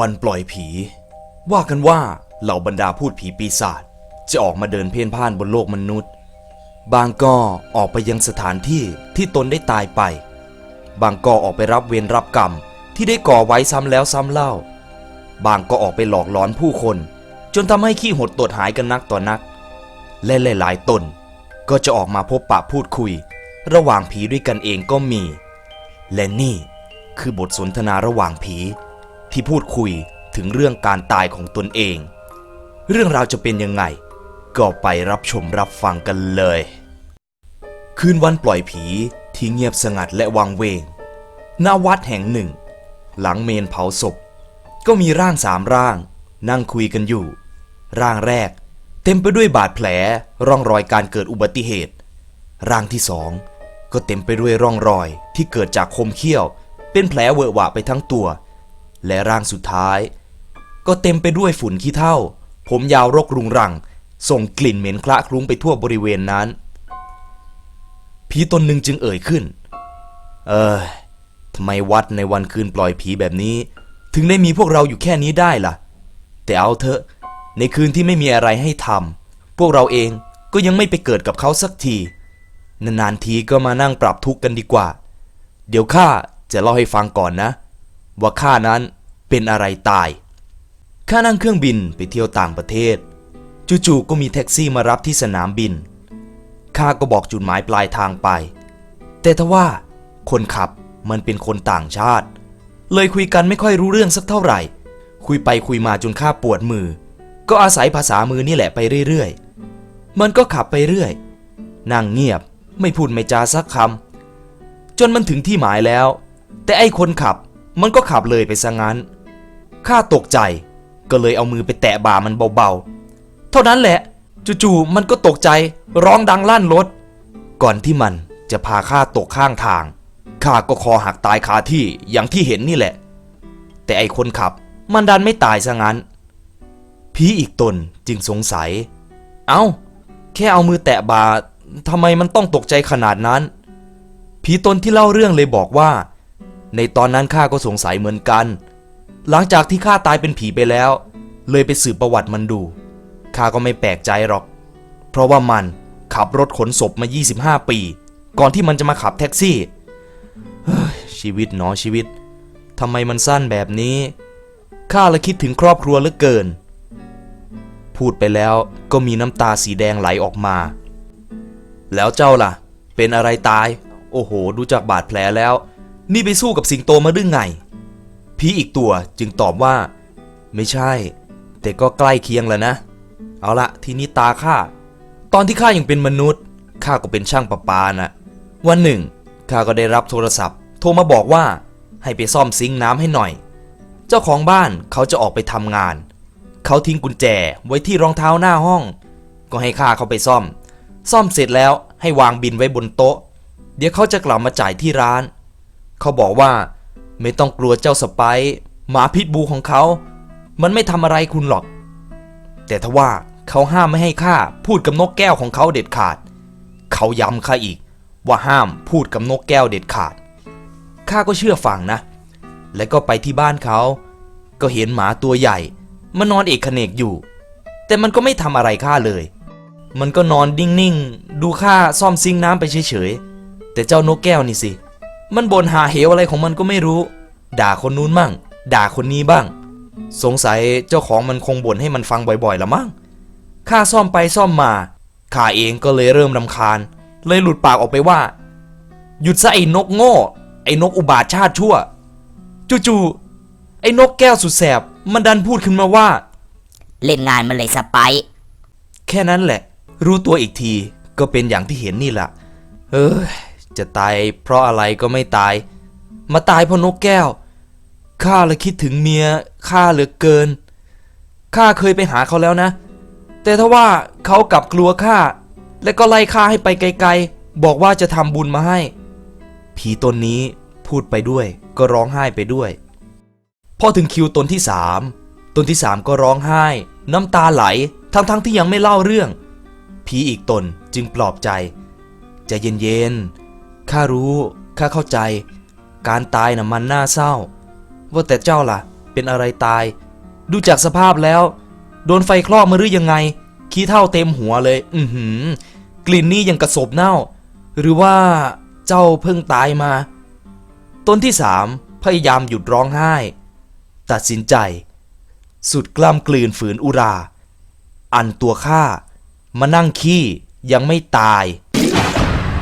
วันปล่อยผี ว่ากันว่าเหล่าบรรดาพูดผีปีศาจจะออกมาเดินเพ่นพ่านบนโลกมนุษย์ บางก็ออกไปยังสถานที่ที่ตนได้ตายไป บางก็ออกไปรับเวรรับกรรมที่ได้ก่อไว้ซ้ำแล้วซ้ำเล่า บางก็ออกไปหลอกหลอนผู้คน จนทำให้ขี้หดตดหายกันนักต่อนัก และหลายๆตนก็จะออกมาพบปะพูดคุย ระหว่างผีด้วยกันเองก็มี และนี่คือบทสนทนาระหว่างผี ที่พูดคุยถึงเรื่องการตายของตนเอง เรื่องราวจะเป็นยังไง ก็ไปรับชมรับฟังกันเลย คืนวันปล่อยผีที่เงียบสงัดและวังเวงณวัดแห่งหนึ่ง หลังเมนเผาศพ ก็มีร่างสามร่าง นั่งคุยกันอยู่ ร่างแรก เต็มไปด้วยบาดแผลร่องรอยการเกิดอุบัติเหตุ ร่างที่สองก็เต็มไปด้วยร่องรอยที่เกิดจากคมเขี้ยว เป็นแผลเวอะหวะไปทั้งตัว และร่างสุดท้าย ก็เต็มไปด้วยฝุ่นขี้เถ้า ผมยาวรกรุงรัง ส่งกลิ่นเหม็นคละคลุ้งไปทั่วบริเวณนั้น ผีตนหนึ่งจึงเอ่ยขึ้น เออทำไมวัดในวันคืนปล่อยผีแบบนี้ ถึงได้มีพวกเราอยู่แค่นี้ได้ล่ะ แต่เอาเถอะ ในคืนที่ไม่มีอะไรให้ทำพวกเราเองก็ยังไม่ไปเกิดกับเขาสักที นานๆทีก็มานั่งปรับทุกข์กันดีกว่า เดี๋ยวข้าจะเล่าให้ฟังก่อนนะ ว่าข้านั้นเป็นอะไรตาย ข้านั่งเครื่องบินไปเที่ยวต่างประเทศ จู่ๆก็มีแท็กซี่มารับที่สนามบิน ข้าก็บอกจุดหมายปลายทางไป แต่ทว่าคนขับมันเป็นคนต่างชาติ เลยคุยกันไม่ค่อยรู้เรื่องสักเท่าไหร่ คุยไปคุยมาจนข้าปวดมือ ก็อาศัยภาษามือนี่แหละไปเรื่อยๆ มันก็ขับไปเรื่อยนั่งเงียบไม่พูดไม่จาสักคำจนมันถึงที่หมายแล้ว แต่ไอ้คนขับ มันก็ขับเลยไปซะงั้น ข้าตกใจ ก็เลยเอามือไปแตะบ่ามันเบาๆ เท่านั้นแหละ จู่ๆ มันก็ตกใจร้องดังลั่นรถ ก่อนที่มันจะพาข้าตกข้างทาง ข้าก็คอหักตายคาที่อย่างที่เห็นนี่แหละ แต่ไอ้คนขับมันดันไม่ตายซะงั้น ผีอีกตนจึงสงสัย เอ้า แค่เอามือแตะบ่าทำไมมันต้องตกใจขนาดนั้น ผีตนที่เล่าเรื่องเลยบอกว่า ในตอนนั้นข้าก็สงสัยเหมือนกัน หลังจากที่ข้าตายเป็นผีไปแล้ว เลยไปสืบประวัติมันดู ข้าก็ไม่แปลกใจหรอก เพราะว่ามันขับรถขนศพมา 25 ปี ก่อนที่มันจะมาขับแท็กซี่เฮ้ยชีวิตหนอชีวิต ทำไมมันสั้นแบบนี้ ข้าละคิดถึงครอบครัวเหลือเกิน พูดไปแล้วก็มีน้ำตาสีแดงไหลออกมา แล้วเจ้าล่ะ เป็นอะไรตาย โอ้โห ดูจากบาดแผลแล้ว นี่ไปสู้กับสิงโตมาดึงไง ผีอีกตัวจึงตอบว่า ไม่ใช่ แต่ก็ใกล้เคียงแล้วนะ เอาละทีนี้ตาข้าตอนที่ข้ายังเป็นมนุษย์ข้าก็เป็นช่างประปานะวันหนึ่งข้าก็ได้รับโทรศัพท์ โทรมาบอกว่าให้ไปซ่อมซิงค์น้ำให้หน่อย เจ้าของบ้านเขาจะออกไปทำงาน เขาทิ้งกุญแจไว้ที่รองเท้าหน้าห้อง ก็ให้ข้าเขาไปซ่อม ซ่อมเสร็จแล้วให้วางบินไว้บนโต๊ะ เดี๋ยวเขาจะกลับมาจ่ายที่ร้าน เขาบอกว่า ไม่ต้องกลัวเจ้าสไปซ์หมาพิษบูของเขา มันไม่ทำอะไรคุณหรอก แต่ทว่าเขาห้ามไม่ให้ข้าพูดกับนกแก้วของเขาเด็ดขาด เขาย้ำข้าอีกว่าห้ามพูดกับนกแก้วเด็ดขาด ข้าก็เชื่อฟังนะ และก็ไปที่บ้านเขา ก็เห็นหมาตัวใหญ่ มันนอนเอกเนกอยู่ แต่มันก็ไม่ทำอะไรข้าเลย มันก็นอนนิ่งๆ ดูข้าซ่อมซิงน้ำไปเฉยๆ แต่เจ้านกแก้วนี่สิ มันบ่นหาเหวอะไรของมันก็ไม่รู้ ด่าคนนู้นมั่งด่าคนนี้บ้าง สงสัยเจ้าของมันคงบ่นให้มันฟังบ่อยๆละมั้งข้าซ่อมไปซ่อมมาข้าเองก็เลยเริ่มรำคาญ เลยหลุดปากออกไปว่า หยุดซะไอ้นกโง่ ไอ้นกอุบาทชาติชั่ว จู่ๆไอ้นกแก้วสุดแสบ มันดันพูดขึ้นมาว่า เล่นงานมันเลยสไปซ์แค่นั้นแหละ รู้ตัวอีกทีก็เป็นอย่างที่เห็นนี่แหละเอ้ย จะตายเพราะอะไรก็ไม่ตาย มาตายเพราะนกแก้ว ข้าละคิดถึงเมียข้าเหลือเกิน ข้าเคยไปหาเขาแล้วนะ แต่ถ้าว่าเขากลับกลัวข้า และก็ไล่ข้าให้ไปไกลๆ บอกว่าจะทำบุญมาให้ ผีตนนี้พูดไปด้วยก็ร้องไห้ไปด้วย พอถึงคิวตนที่สามตนที่สามก็ร้องไห้ น้ำตาไหลทั้งๆทที่ยังไม่เล่าเรื่อง ผีอีกตนจึงปลอบใจใจเย็นๆ ข้ารู้ ข้าเข้าใจ การตายน่ะมันน่าเศร้า ว่าแต่เจ้าล่ะ เป็นอะไรตาย ดูจากสภาพแล้ว โดนไฟคลอกมาหรือยังไง ขี้เท่าเต็มหัวเลย อือหือกลิ่นนี่ยังกระสบเน่า หรือว่าเจ้าเพิ่งตายมา ต้นที่สามพยายามหยุดร้องไห้ ตัดสินใจ สุดกล้ำกลืนฝืนอุรา อันตัวข้ามานั่งขี้ยังไม่ตาย